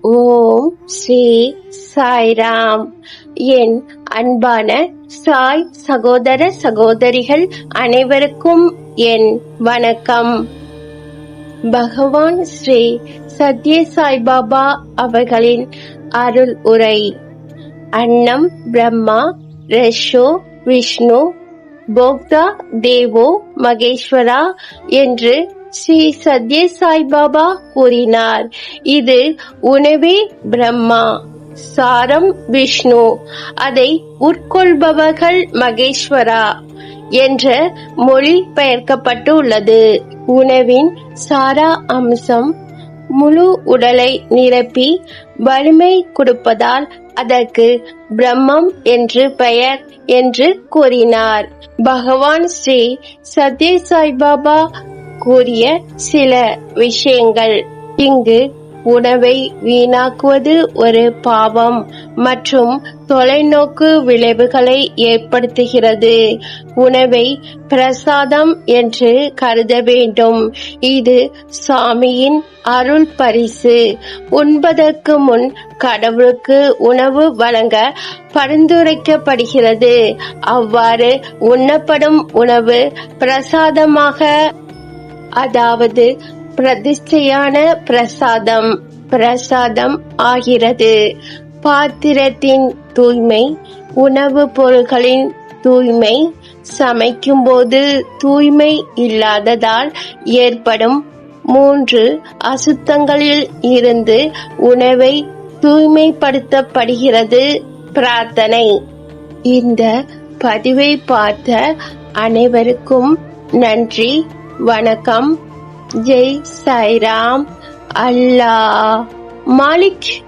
ஓம் ஸ்ரீ சாய்ராம். என் அன்பான சாய் சகோதர சகோதரிகள் அனைவருக்கும் என் வணக்கம். பகவான் ஸ்ரீ சத்ய சாய்பாபா அவர்களின் அருள் உரை. அன்னம் பிரம்மா ரஷோ விஷ்ணு போக்தா தேவோ மகேஸ்வரா என்று ஸ்ரீ சத்ய சாய்பாபா கூறினார். இது உணவே பிரம்மா சாரம் விஷ்ணு அதை உட்கொள்பவர்கள் மகேஸ்வரா என்ற மொழி பெயர்க்கப்பட்டுள்ளது. உணவின் சாரா அம்சம் முழு உடலை நிரப்பி வலிமை கொடுப்பதால் அதற்கு பிரம்மம் என்று பெயர் என்று கூறினார். பகவான் ஸ்ரீ சத்ய சாய்பாபா கூறிய சில விஷயங்கள். இங்கு உணவை வீணாக்குவது ஒரு பாவம் மற்றும் தொலைநோக்கு விளைவுகளை ஏற்படுத்துகிறது. உணவை பிரசாதம் என்று கருத வேண்டும். இது சாமியின் அருள் பரிசு. உண்பதற்கு முன் கடவுளுக்கு உணவு வழங்க பரிந்துரைக்கப்படுகிறது. அவ்வாறு உண்ணப்படும் உணவு பிரசாதமாக அதாவது பிரதிஷ்டையான பிரசாதம் பிரசாதம் ஆகிறது. பாத்திரத்தின் தூய்மை உணவுப் பொருட்களின் தூய்மை சமைக்கும்போது தூய்மை இல்லாததால் ஏற்படும் மூன்று அசுத்தங்களில் இருந்து உணவை தூய்மைப்படுத்தப்படுகிறது பிரார்த்தனை. இந்த பதிவை பார்த்த அனைவருக்கும் நன்றி. வணக்கம். ஜெய் சாய்ராம். அல்லாஹ். மாலிக்.